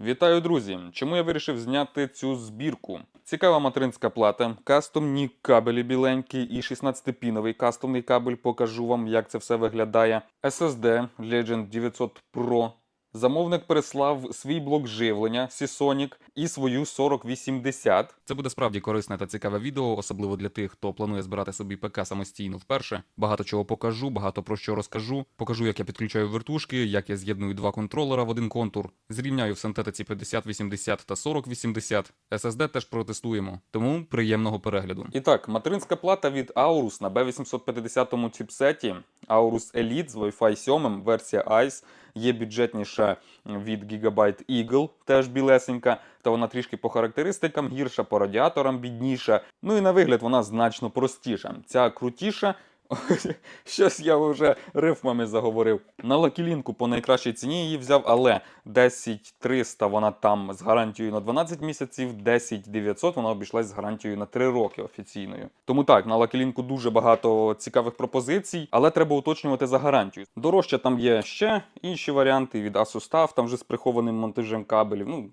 Вітаю, друзі! Чому я вирішив зняти цю збірку? Цікава материнська плата, кастомні кабелі біленькі і 16-піновий кастомний кабель. Покажу вам, як це все виглядає. SSD Legend 900 Pro. Замовник переслав свій блок живлення Seasonic і свою 4080. Це буде справді корисне та цікаве відео, особливо для тих, хто планує збирати собі ПК самостійно вперше. Багато чого покажу, багато про що розкажу. Покажу, як я підключаю вертушки, як я з'єдную два контролера в один контур. Зрівняю в синтетиці 5080 та 4080. SSD теж протестуємо. Тому приємного перегляду. І так, материнська плата від Aorus на B850 чіпсеті. Aorus Elite з Wi-Fi 7, версія ICE. Є бюджетніша від Gigabyte Eagle, теж білесенька, та вона трішки по характеристикам гірша, по радіаторам бідніша. Ну і на вигляд вона значно простіша. Ця крутіша. Щось я вже рифмами заговорив. На лакілінку по найкращій ціні її взяв, але 10300 вона там з гарантією на 12 місяців, 10900 вона обійшлась з гарантією на 3 роки офіційною. Тому так, на лакілінку дуже багато цікавих пропозицій, але треба уточнювати за гарантію. Дорожче там є ще інші варіанти від TUF, там вже з прихованим монтажем кабелів. Ну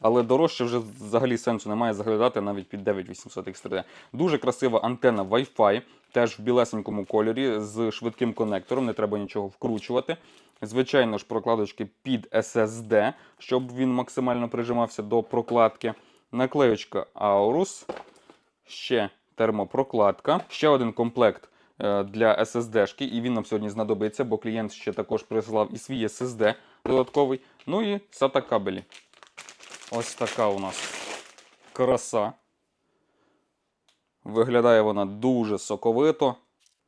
але дорожче вже взагалі сенсу немає заглядати навіть під 9800 X3D. Дуже красива антенна Wi-Fi. Теж в білесенькому кольорі з швидким конектором, не треба нічого вкручувати. Звичайно ж, прокладочки під SSD, щоб він максимально прижимався до прокладки. Наклеючка Aorus, ще термопрокладка, ще один комплект е, для SSD-шки, і він нам сьогодні знадобиться, бо клієнт ще також прислав і свій SSD додатковий. Ну і SATA кабелі. Ось така у нас краса. Виглядає вона дуже соковито.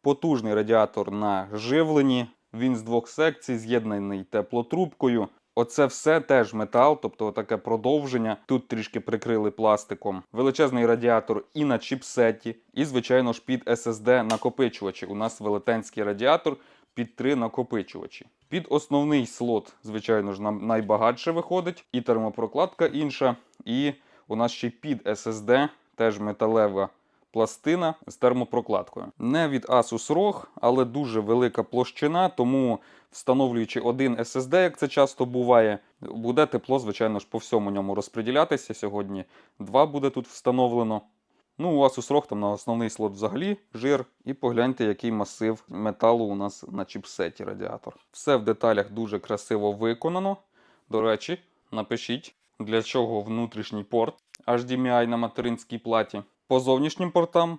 Потужний радіатор на живленні. Він з двох секцій, з'єднаний теплотрубкою. Оце все теж метал, тобто таке продовження. Тут трішки прикрили пластиком. Величезний радіатор і на чіпсеті, і, звичайно ж, під SSD накопичувачі. У нас велетенський радіатор під три накопичувачі. Під основний слот, звичайно ж, нам найбагатше виходить, і термопрокладка інша. І у нас ще під SSD теж металева пластина з термопрокладкою. Не від Asus ROG, але дуже велика площина, тому встановлюючи один SSD, як це часто буває, буде тепло, звичайно ж, по всьому ньому розподілятися. Сьогодні два буде тут встановлено. Ну, у Asus ROG там на основний слот взагалі жир. І погляньте, який масив металу у нас на чіпсеті радіатор. Все в деталях дуже красиво виконано. До речі, напишіть, для чого внутрішній порт HDMI на материнській платі. По зовнішнім портам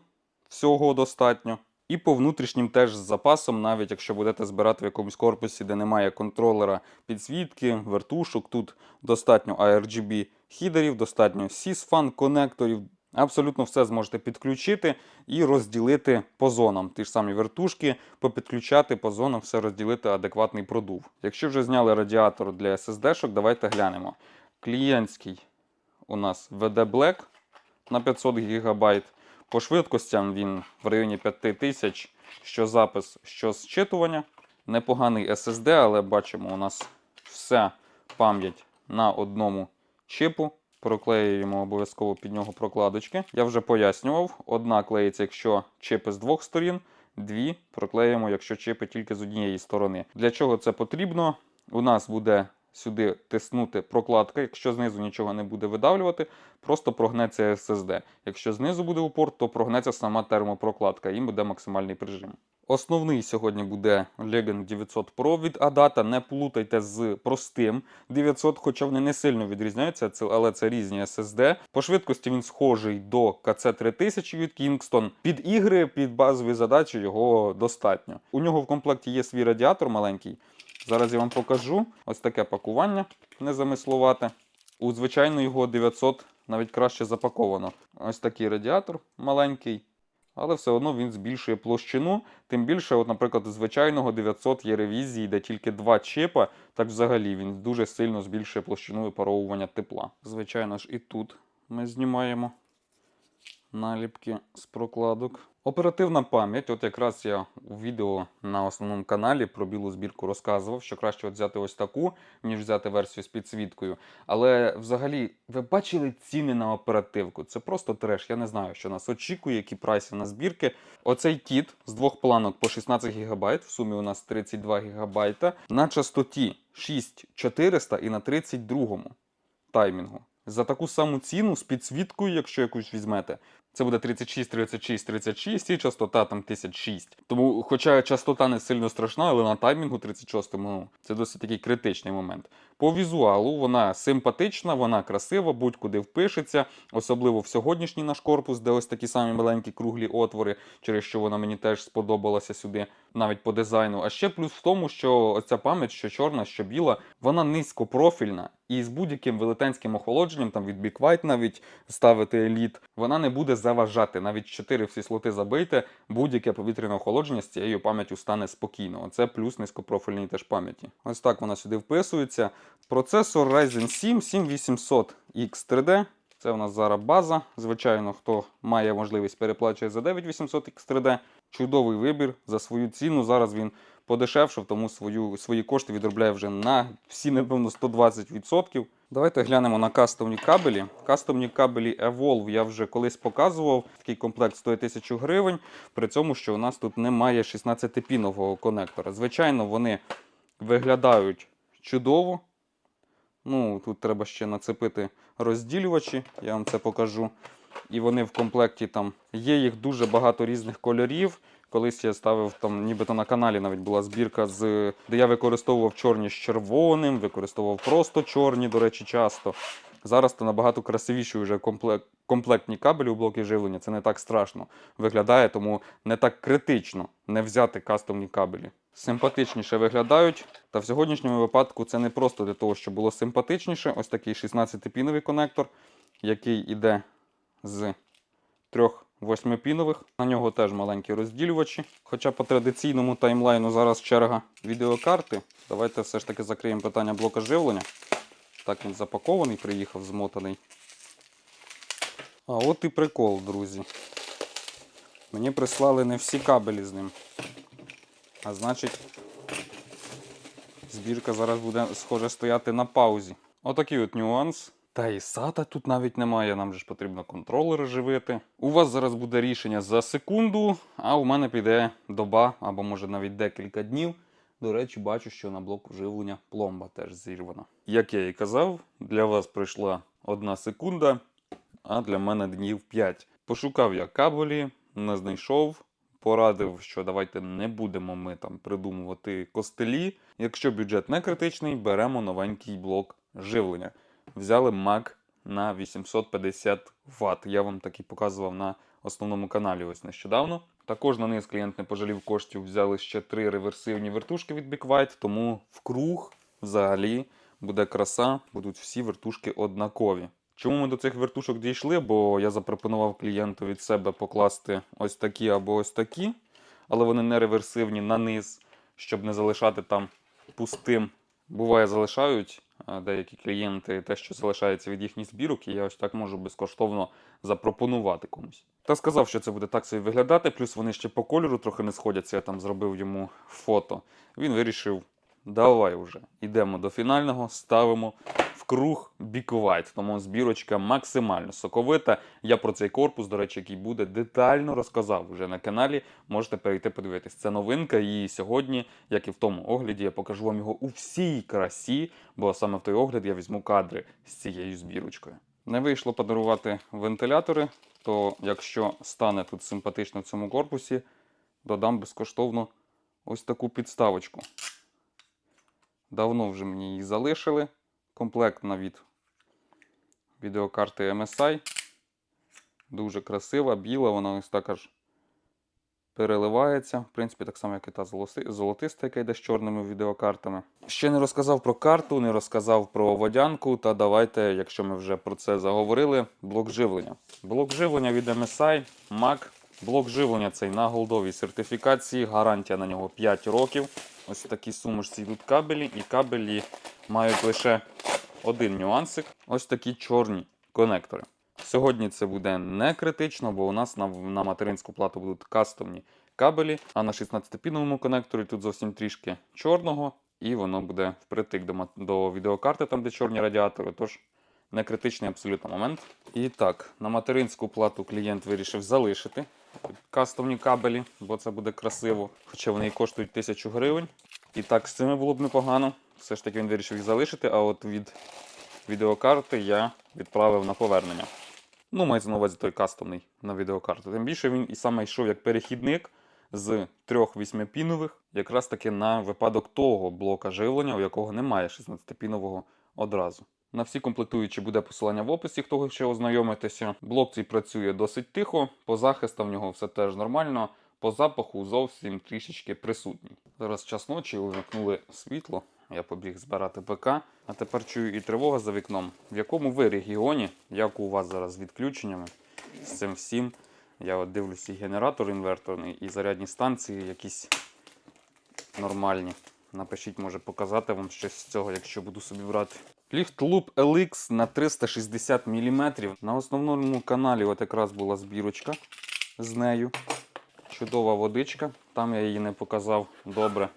всього достатньо. І по внутрішнім теж з запасом, навіть якщо будете збирати в якомусь корпусі, де немає контролера підсвітки, вертушок, тут достатньо ARGB хідерів, достатньо SysFan конекторів. Абсолютно все зможете підключити і розділити по зонам. Ті ж самі вертушки, попідключати по зонам, все розділити адекватний продув. Якщо вже зняли радіатор для SSD-шок, давайте глянемо. Клієнтський у нас VD Black на 500 ГБ. По швидкостям він в районі 5000, що запис, що зчитування. Непоганий SSD, але бачимо, у нас вся пам'ять на одному чипу. Проклеюємо обов'язково під нього прокладочки. Я вже пояснював. Одна клеїться, якщо чипи з двох сторін, дві проклеїмо, якщо чипи тільки з однієї сторони. Для чого це потрібно? У нас буде сюди тиснути прокладка, якщо знизу нічого не буде видавлювати, просто прогнеться SSD. Якщо знизу буде упор, то прогнеться сама термопрокладка і буде максимальний прижим. Основний сьогодні буде Legend 900 Pro від Adata. Не плутайте з простим 900, хоча вони не сильно відрізняються, але це різні SSD. По швидкості він схожий до KC3000 від Kingston. Під ігри, під базові задачі його достатньо. У нього в комплекті є свій радіатор маленький. Зараз я вам покажу ось таке пакування незамислувате. У звичайно його 900 навіть краще запаковано. Ось такий радіатор маленький, але все одно він збільшує площину. Тим більше, от, наприклад, у звичайного 900 є ревізії, де тільки два чипа, так взагалі він дуже сильно збільшує площину випаровування тепла. Звичайно ж, і тут ми знімаємо наліпки з прокладок. Оперативна пам'ять, от якраз я у відео на основному каналі про білу збірку розказував, що краще от взяти ось таку, ніж взяти версію з підсвіткою. Але взагалі, ви бачили ціни на оперативку? Це просто треш. Я не знаю, що нас очікує, які прайси на збірки. Оцей кіт з двох планок по 16 ГБ, в сумі у нас 32 ГБ, на частоті 6400 і на 32. таймінгу. За таку саму ціну з підсвіткою, якщо якусь візьмете, це буде 36, 36, 36 і частота там 1006. Тому, хоча частота не сильно страшна, але на таймінгу 36 ну, це досить такий критичний момент. По візуалу вона симпатична, вона красива, будь-куди впишеться, особливо в сьогоднішній наш корпус, де ось такі самі маленькі круглі отвори, через що вона мені теж сподобалася сюди, навіть по дизайну. А ще плюс в тому, що оця пам'ять, що чорна, що біла, вона низькопрофільна. І з будь-яким велетенським охолодженням, там від White навіть ставити еліт, вона не буде заважати. Навіть 4 всі слоти забийте, будь-яке повітряне охолодження з цією пам'яттю стане спокійно. Оце плюс низькопрофільній теж пам'яті. Ось так вона сюди вписується. Процесор Ryzen 7 7800X3D. Це у нас зараз база. Звичайно, хто має можливість переплачує за 9800 X3D. Чудовий вибір за свою ціну. Зараз він подешевшав, тому свою, свої кошти відробляє вже на всі, напевно, 120%. Давайте глянемо на кастомні кабелі. Кастомні кабелі Evolve я вже колись показував. Такий комплект стоїть 1000 гривень. При цьому, що у нас тут немає 16-пінового конектора. Звичайно, вони виглядають чудово. Ну, тут треба ще нацепити розділювачі, я вам це покажу. І вони в комплекті там є їх дуже багато різних кольорів. Колись я ставив там, нібито на каналі навіть була збірка, з, де я використовував чорні з червоним, використовував просто чорні, до речі, часто. Зараз то набагато красивіші вже комплект, комплектні кабелі у блоки живлення. Це не так страшно виглядає, тому не так критично не взяти кастомні кабелі. Симпатичніше виглядають. Та в сьогоднішньому випадку це не просто для того, щоб було симпатичніше. Ось такий 16-піновий конектор, який іде з трьох восьмипінових. На нього теж маленькі розділювачі. Хоча по традиційному таймлайну зараз черга відеокарти. Давайте все ж таки закриємо питання блока живлення. Так він запакований, приїхав змотаний. А от і прикол, друзі. Мені прислали не всі кабелі з ним. А значить, збірка зараз буде, схоже, стояти на паузі. Отакий от нюанс. Та і SATA тут навіть немає, нам же ж потрібно контролери живити. У вас зараз буде рішення за секунду, а у мене піде доба або може навіть декілька днів. До речі, бачу, що на блоку живлення пломба теж зірвана. Як я і казав, для вас пройшла одна секунда, а для мене днів 5. Пошукав я кабелі, не знайшов. Порадив, що давайте не будемо ми там придумувати костелі. Якщо бюджет не критичний, беремо новенький блок живлення. Взяли Mac на 850 Вт. Я вам такий показував на основному каналі ось нещодавно. Також на низ клієнт не пожалів коштів, взяли ще три реверсивні вертушки від Big тому в круг взагалі буде краса, будуть всі вертушки однакові. Чому ми до цих вертушок дійшли? Бо я запропонував клієнту від себе покласти ось такі або ось такі, але вони не реверсивні на низ, щоб не залишати там пустим. Буває, залишають деякі клієнти те, що залишається від їхніх збірок, і я ось так можу безкоштовно запропонувати комусь. Та сказав, що це буде так собі виглядати, плюс вони ще по кольору трохи не сходяться, я там зробив йому фото. Він вирішив, давай вже, йдемо до фінального, ставимо круг White. Тому збірочка максимально соковита. Я про цей корпус, до речі, який буде, детально розказав вже на каналі. Можете перейти подивитись. Це новинка. І сьогодні, як і в тому огляді, я покажу вам його у всій красі, бо саме в той огляд я візьму кадри з цією збірочкою. Не вийшло подарувати вентилятори, то якщо стане тут симпатично в цьому корпусі, додам безкоштовно ось таку підставочку. Давно вже мені її залишили. Комплектна від відеокарти MSI. Дуже красива, біла, вона ось так аж переливається. В принципі, так само, як і та золотиста, яка йде з чорними відеокартами. Ще не розказав про карту, не розказав про водянку. Та давайте, якщо ми вже про це заговорили, блок живлення. Блок живлення від MSI, Mac. Блок живлення цей на голдовій сертифікації, гарантія на нього 5 років. Ось в такій сумочці йдуть кабелі, і кабелі мають лише один нюансик. Ось такі чорні конектори. Сьогодні це буде не критично, бо у нас на, на материнську плату будуть кастомні кабелі, а на 16-піновому конекторі тут зовсім трішки чорного, і воно буде впритик до, до відеокарти, там де чорні радіатори. Тож не критичний абсолютно момент. І так, на материнську плату клієнт вирішив залишити кастомні кабелі, бо це буде красиво. Хоча вони і коштують 1000 гривень. І так, з цими було б непогано. Все ж таки він вирішив їх залишити, а от від відеокарти я відправив на повернення. Ну, мається на увазі той кастомний на відеокарту. Тим більше він і саме йшов як перехідник з трьох восьмипінових, якраз таки на випадок того блока живлення, у якого немає 16-пінового одразу. На всі комплектуючі буде посилання в описі, хто хоче ознайомитися. Блок цей працює досить тихо, по захисту в нього все теж нормально, по запаху зовсім трішечки присутній. Зараз час ночі, увімкнули світло. Я побіг збирати ПК, а тепер чую і тривога за вікном. В якому ви регіоні, як у вас зараз з відключеннями, з цим всім. Я от дивлюся і генератор інверторний, і зарядні станції якісь нормальні. Напишіть, може показати вам щось з цього, якщо буду собі брати. Ліфт Loop LX на 360 мм. На основному каналі от якраз була збірочка з нею. Чудова водичка. Там я її не показав добре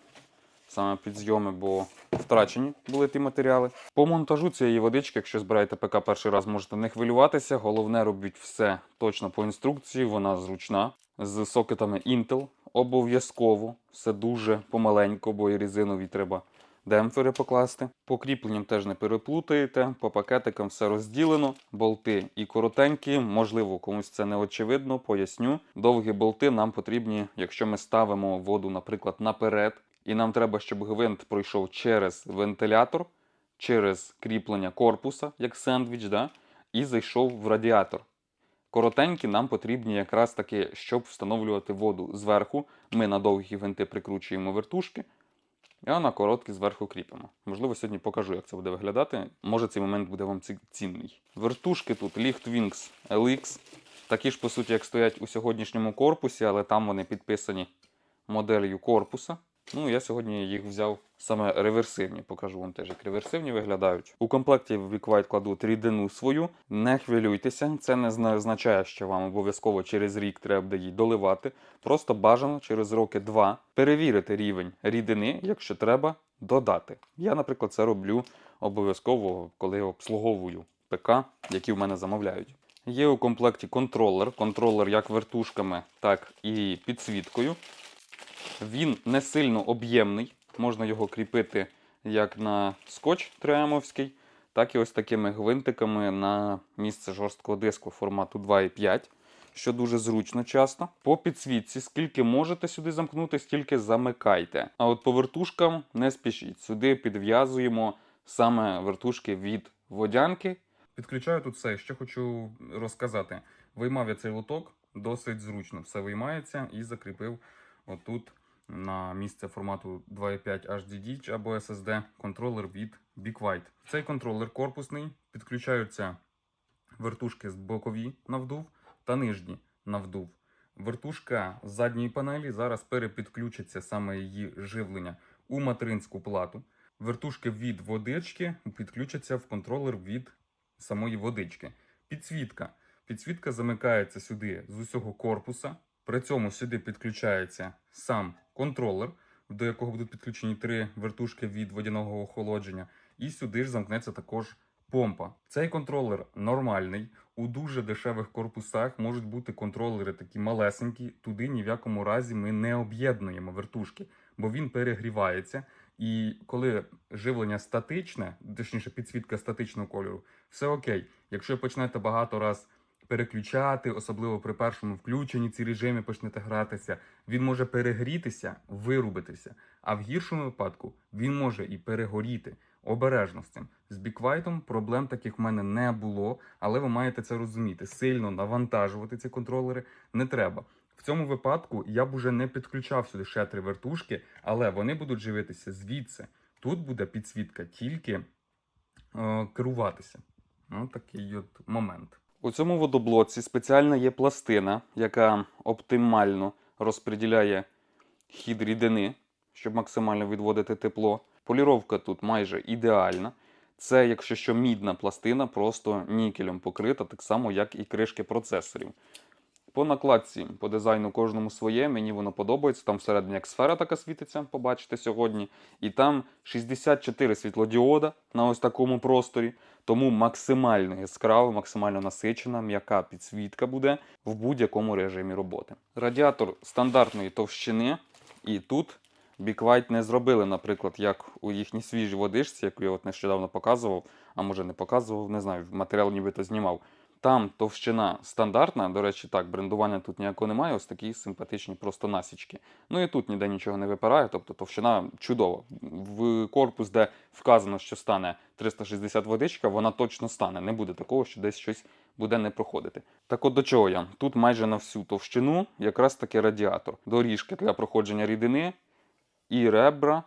саме під зйоми, бо втрачені були ті матеріали. По монтажу цієї водички, якщо збираєте ПК перший раз, можете не хвилюватися. Головне, робіть все точно по інструкції, вона зручна. З сокетами Intel. Обов'язково все дуже помаленько, бо і резинові треба демпфери покласти. По кріпленням теж не переплутаєте. По пакетикам все розділено. Болти і коротенькі. Можливо, комусь це не очевидно, поясню. Довгі болти нам потрібні, якщо ми ставимо воду, наприклад, наперед, і нам треба, щоб гвинт пройшов через вентилятор, через кріплення корпуса, як сендвіч, да? і зайшов в радіатор. Коротенькі нам потрібні якраз таки, щоб встановлювати воду зверху. Ми на довгі гвинти прикручуємо вертушки, а на короткі зверху кріпимо. Можливо, сьогодні покажу, як це буде виглядати. Може, цей момент буде вам цінний. Вертушки тут Licht Wings LX. Такі ж, по суті, як стоять у сьогоднішньому корпусі, але там вони підписані моделлю корпуса. Ну, я сьогодні їх взяв саме реверсивні. Покажу вам теж, як реверсивні виглядають. У комплекті в Віквайт кладу рідину свою. Не хвилюйтеся, це не означає, що вам обов'язково через рік треба буде її доливати. Просто бажано через роки два перевірити рівень рідини, якщо треба, додати. Я, наприклад, це роблю обов'язково, коли обслуговую ПК, які в мене замовляють. Є у комплекті контролер. Контролер як вертушками, так і підсвіткою. Він не сильно об'ємний, можна його кріпити як на скотч триамовський, так і ось такими гвинтиками на місце жорсткого диску формату 2,5, що дуже зручно часто. По підсвітці, скільки можете сюди замкнути, стільки замикайте. А от по вертушкам не спішіть. Сюди підв'язуємо саме вертушки від водянки. Підключаю тут все, що хочу розказати. Виймав я цей лоток досить зручно. Все виймається і закріпив отут на місце формату 2.5 HDD або SSD контролер від BeQuiet. Цей контролер корпусний, підключаються вертушки з бокові на вдув та нижні на вдув. Вертушка з задньої панелі зараз перепідключиться саме її живлення у материнську плату. Вертушки від водички підключаться в контролер від самої водички. Підсвітка. Підсвітка замикається сюди з усього корпуса. При цьому сюди підключається сам контролер, до якого будуть підключені три вертушки від водяного охолодження. І сюди ж замкнеться також помпа. Цей контролер нормальний. У дуже дешевих корпусах можуть бути контролери такі малесенькі. Туди ні в якому разі ми не об'єднуємо вертушки, бо він перегрівається. І коли живлення статичне, точніше підсвітка статичного кольору, все окей. Якщо почнете багато раз переключати, особливо при першому включенні ці режими почнете гратися, він може перегрітися, вирубитися. А в гіршому випадку він може і перегоріти. Обережно з цим. З біквайтом проблем таких в мене не було, але ви маєте це розуміти. Сильно навантажувати ці контролери не треба. В цьому випадку я б уже не підключав сюди ще три вертушки, але вони будуть живитися звідси. Тут буде підсвітка тільки е, керуватися. Ну, такий от момент. У цьому водоблоці спеціальна є пластина, яка оптимально розподіляє хід рідини, щоб максимально відводити тепло. Поліровка тут майже ідеальна. Це, якщо що, мідна пластина, просто нікелем покрита, так само, як і кришки процесорів. По накладці, по дизайну кожному своє, мені воно подобається. Там всередині як сфера така світиться, побачите сьогодні. І там 64 світлодіода на ось такому просторі. Тому максимально яскрава, максимально насичена, м'яка підсвітка буде в будь-якому режимі роботи. Радіатор стандартної товщини, і тут White не зробили, наприклад, як у їхній свіжій водичці, яку я от нещодавно показував, а може не показував, не знаю, матеріал нібито знімав. Там товщина стандартна, до речі, так, брендування тут ніякого немає, ось такі симпатичні просто насічки. Ну і тут ніде нічого не випирає, тобто товщина чудова. В корпус, де вказано, що стане 360 водичка, вона точно стане. Не буде такого, що десь щось буде не проходити. Так от до чого я? Тут майже на всю товщину якраз таки радіатор. Доріжки для проходження рідини і ребра.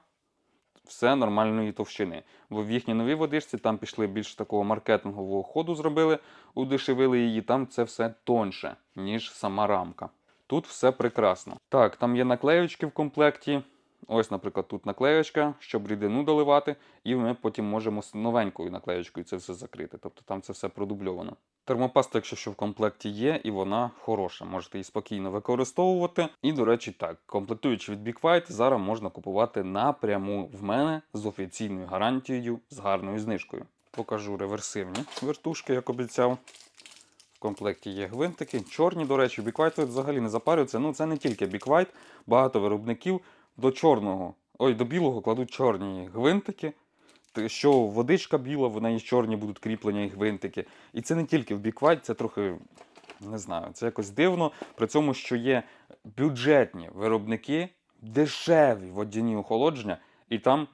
Все нормальної товщини. Бо в їхній новій водичці там пішли більш такого маркетингового ходу зробили, удешевили її, там це все тонше, ніж сама рамка. Тут все прекрасно. Так, там є наклеючки в комплекті. Ось, наприклад, тут наклеючка, щоб рідину доливати, і ми потім можемо з новенькою наклеючкою це все закрити. Тобто там це все продубльовано. Термопаста, якщо що в комплекті є, і вона хороша, можете її спокійно використовувати. І, до речі, так, комплектуючи від Big зараз можна купувати напряму в мене з офіційною гарантією, з гарною знижкою. Покажу реверсивні вертушки, як обіцяв. В комплекті є гвинтики. Чорні, до речі, Big взагалі не запарюються. Ну, це не тільки Big багато виробників до чорного, ой, до білого кладуть чорні гвинтики. Що водичка біла, вона і чорні будуть кріплення і гвинтики. І це не тільки в біквайт, це трохи, не знаю, це якось дивно. При цьому, що є бюджетні виробники, дешеві водяні охолодження, і там,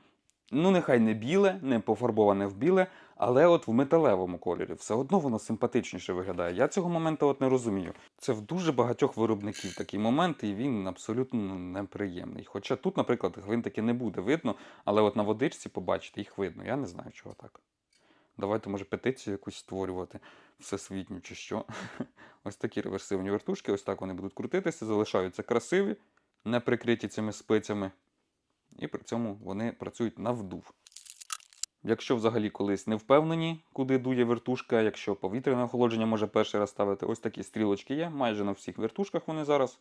ну нехай не біле, не пофарбоване в біле, але от в металевому кольорі все одно воно симпатичніше виглядає. Я цього моменту от не розумію. Це в дуже багатьох виробників такий момент, і він абсолютно неприємний. Хоча тут, наприклад, гвинтики не буде видно, але от на водичці побачите, їх видно. Я не знаю, чого так. Давайте, може, петицію якусь створювати всесвітню чи що. Ось такі реверсивні вертушки, ось так вони будуть крутитися, залишаються красиві, не прикриті цими спицями. І при цьому вони працюють на вдув. Якщо взагалі колись не впевнені, куди дує вертушка, якщо повітряне охолодження може перший раз ставити, ось такі стрілочки є. Майже на всіх вертушках вони зараз.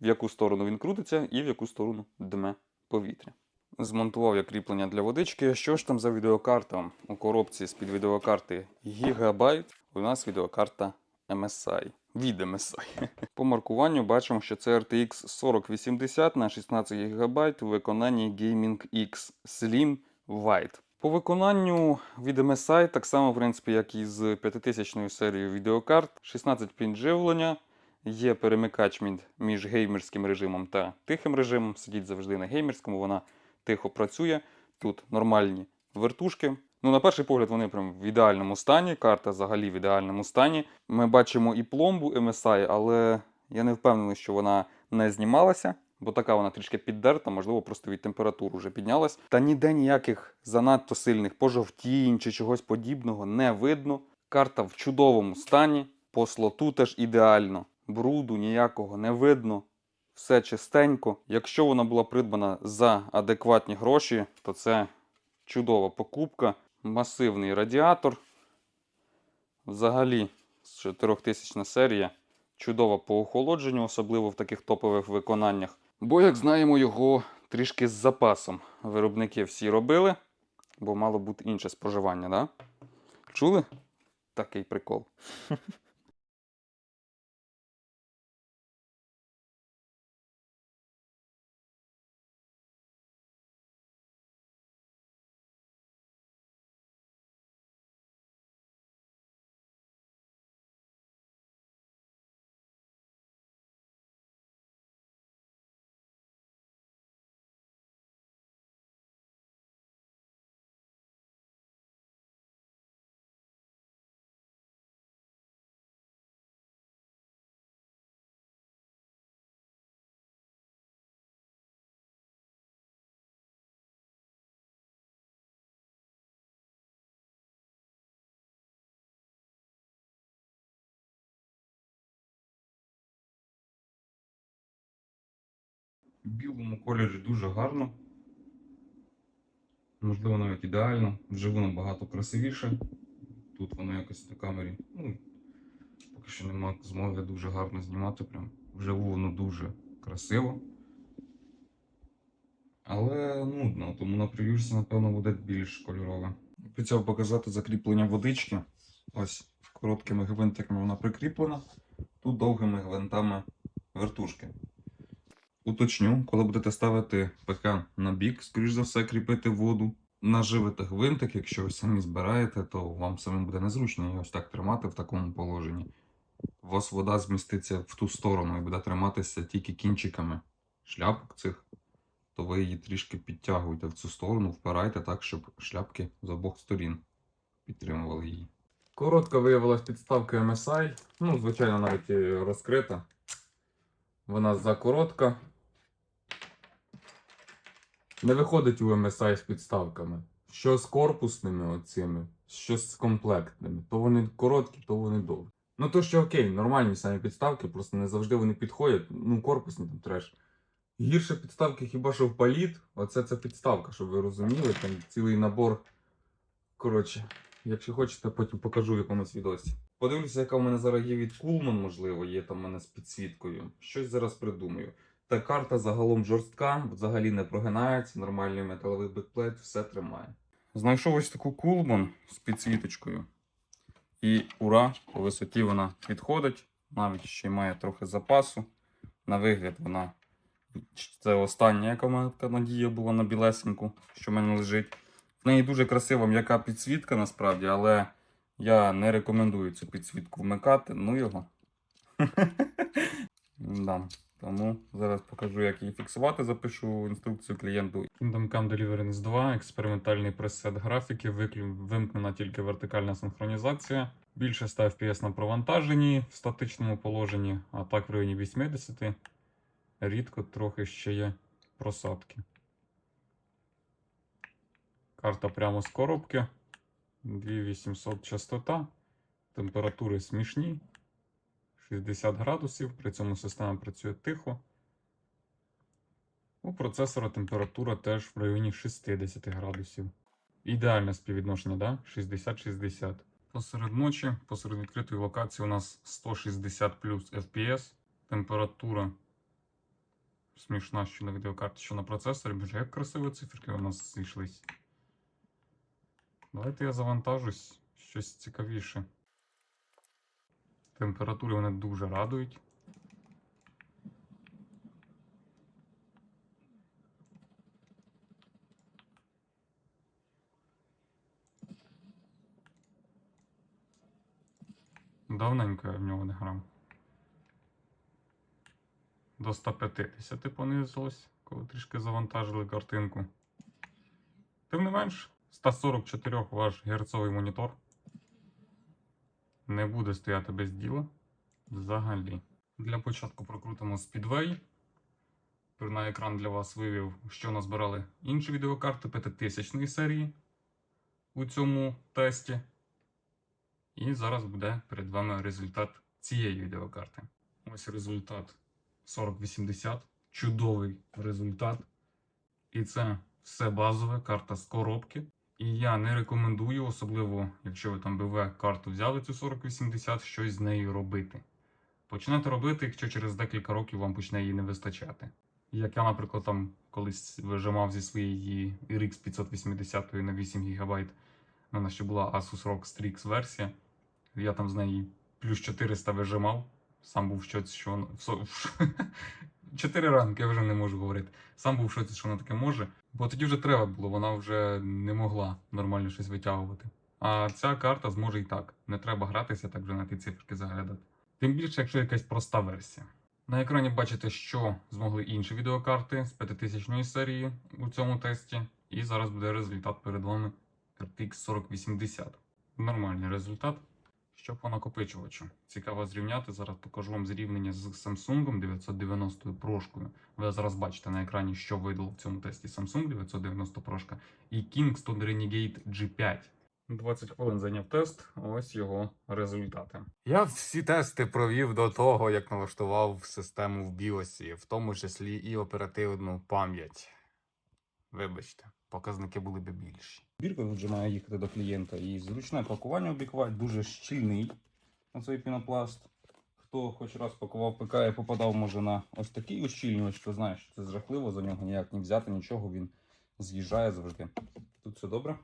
В яку сторону він крутиться і в яку сторону дме повітря. Змонтував я кріплення для водички. Що ж там за відеокарта? У коробці з-під відеокарти Gigabyte у нас відеокарта MSI. Від MSI. По маркуванню бачимо, що це RTX 4080 на 16 ГБ у виконанні Gaming X Slim White. По виконанню від MSI, так само, в принципі, як і з 5000 серією відеокарт, 16 пін живлення, є перемикач між- геймерським режимом та тихим режимом. Сидіть завжди на геймерському, вона тихо працює. Тут нормальні вертушки. Ну, на перший погляд, вони прям в ідеальному стані. Карта взагалі в ідеальному стані. Ми бачимо і пломбу MSI, але я не впевнений, що вона не знімалася, бо така вона трішки піддерта, можливо, просто від температури вже піднялась. Та ніде ніяких занадто сильних пожовтінь чи чогось подібного не видно. Карта в чудовому стані, по слоту теж ідеально. Бруду ніякого не видно. Все чистенько. Якщо вона була придбана за адекватні гроші, то це чудова покупка. Масивний радіатор. Взагалі, з 4000 серія. Чудова по охолодженню, особливо в таких топових виконаннях. Бо, як знаємо, його трішки з запасом виробники всі робили, бо мало бути інше споживання, да? Чули? Такий прикол. В білому кольорі дуже гарно. Можливо, навіть ідеально. Вживу набагато красивіше. Тут воно якось на камері. Ну, поки що нема змоги дуже гарно знімати. Прям. Вживу воно дуже красиво. Але нудно, тому на прев'юшці, напевно, буде більш кольорове. Обіцяв показати закріплення водички. Ось короткими гвинтиками вона прикріплена. Тут довгими гвинтами вертушки. Уточню, коли будете ставити ПК на бік, скоріш за все, кріпити воду. Наживите гвинтик, якщо ви самі збираєте, то вам самим буде незручно ось так тримати в такому положенні. У вас вода зміститься в ту сторону і буде триматися тільки кінчиками шляпок цих, то ви її трішки підтягуєте в цю сторону, впирайте так, щоб шляпки з обох сторін підтримували її. Коротко виявилась підставка MSI. Ну, звичайно, навіть розкрита. Вона закоротка. Не виходить у MSI з підставками. Що з корпусними оцими, що з комплектними. То вони короткі, то вони довгі. Ну то що окей, нормальні самі підставки, просто не завжди вони підходять. Ну, корпусні там треш. Гірше підставки хіба що в паліт. Оце це підставка, щоб ви розуміли. Там цілий набор. Коротше, якщо хочете, потім покажу в якомусь відосі. Подивлюся, яка в мене зараз є від Кулман, можливо, є там в мене з підсвіткою. Щось зараз придумаю. Та карта загалом жорстка, взагалі не прогинається, нормальний металевий бекплейт, все тримає. Знайшов ось таку Кулман з підсвіточкою. І ура, по висоті вона підходить, навіть ще й має трохи запасу. На вигляд вона. Це остання, яка в мене така надія була на білесеньку, що в мене лежить. В неї дуже красива м'яка підсвітка насправді, але я не рекомендую цю підсвітку вмикати. Ну його. Тому зараз покажу, як її фіксувати. Запишу інструкцію клієнту. Kingdom Come Deliverance 2, експериментальний пресет графіки, вимкнена тільки вертикальна синхронізація. Більше 100 FPS на провантаженні в статичному положенні, а так в районі 80. Рідко трохи ще є просадки. Карта прямо з коробки. 2800 частота. Температури смішні. 60 градусів. При цьому система працює тихо. У процесора температура теж в районі 60 градусів. Ідеальне співвідношення, да? 60-60. Посеред ночі, посеред відкритої локації у нас 160 плюс FPS. Температура смішна, що на відеокарті, що на процесорі. Боже, як красиво циферки у нас зійшлись. Давайте я завантажусь щось цікавіше. Температури вони дуже радують. Давненько я в нього не грав. До 150 понизилось, коли трішки завантажили картинку. Тим не менш, 144 ваш герцовий монітор не буде стояти без діла взагалі. Для початку прокрутимо Speedway. На екран для вас вивів, що назбирали інші відеокарти 5000 серії у цьому тесті. І зараз буде перед вами результат цієї відеокарти. Ось результат 4080. Чудовий результат. І це все базове, карта з коробки. І я не рекомендую, особливо, якщо ви там БВ карту взяли цю 4080, щось з нею робити. Починати робити, якщо через декілька років вам почне її не вистачати. Як я, наприклад, там колись вижимав зі своєї RX 580 на 8 ГБ, мене ще була Asus ROG Strix версія. Я там з неї плюс 400 вижимав. Сам був щось, що Чотири ранки я вже не можу говорити. Сам був в шоці, що вона таке може. Бо тоді вже треба було, вона вже не могла нормально щось витягувати. А ця карта зможе і так. Не треба гратися, так вже на ті циферки заглядати. Тим більше, якщо якась проста версія. На екрані бачите, що змогли інші відеокарти з 5000 серії у цьому тесті. І зараз буде результат перед вами RTX 4080. Нормальний результат. Що по накопичувачу? Цікаво зрівняти. Зараз покажу вам зрівняння з Samsung 990 прошкою. Ви зараз бачите на екрані, що видало в цьому тесті Samsung 990 прошка і Kingston Renegade G5. 20 хвилин зайняв тест. Ось його результати. Я всі тести провів до того, як налаштував систему в BIOS, в тому числі і оперативну пам'ять. Вибачте, показники були би більші. Бірка вже має їхати до клієнта. І зручне пакування обікувати, дуже щільний на цей пінопласт. Хто хоч раз пакував ПК і попадав, може, на ось такий ущільнювач, то знаєш, це жахливо, за нього ніяк не взяти, нічого, він з'їжджає завжди. Тут все добре.